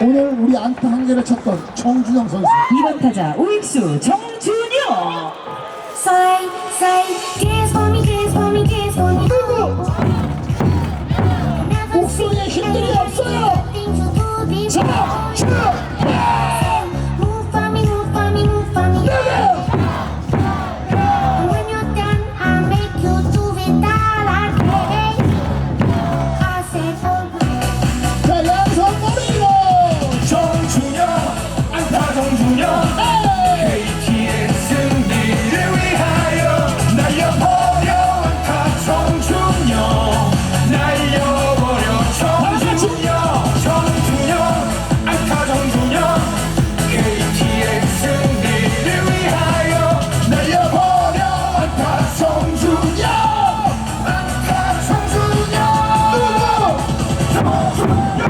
오늘 우리 안타 한 개를 쳤던 정준영 선수. 2번 타자 우익수 정준영 Yeah!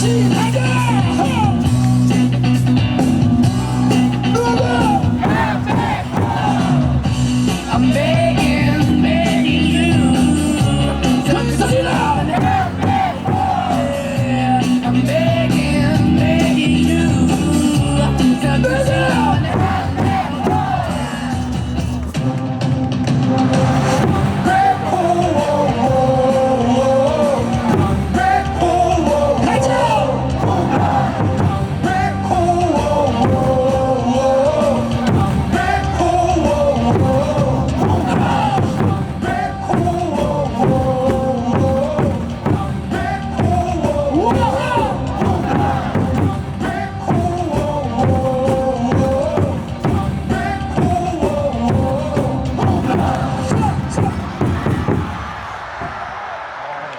She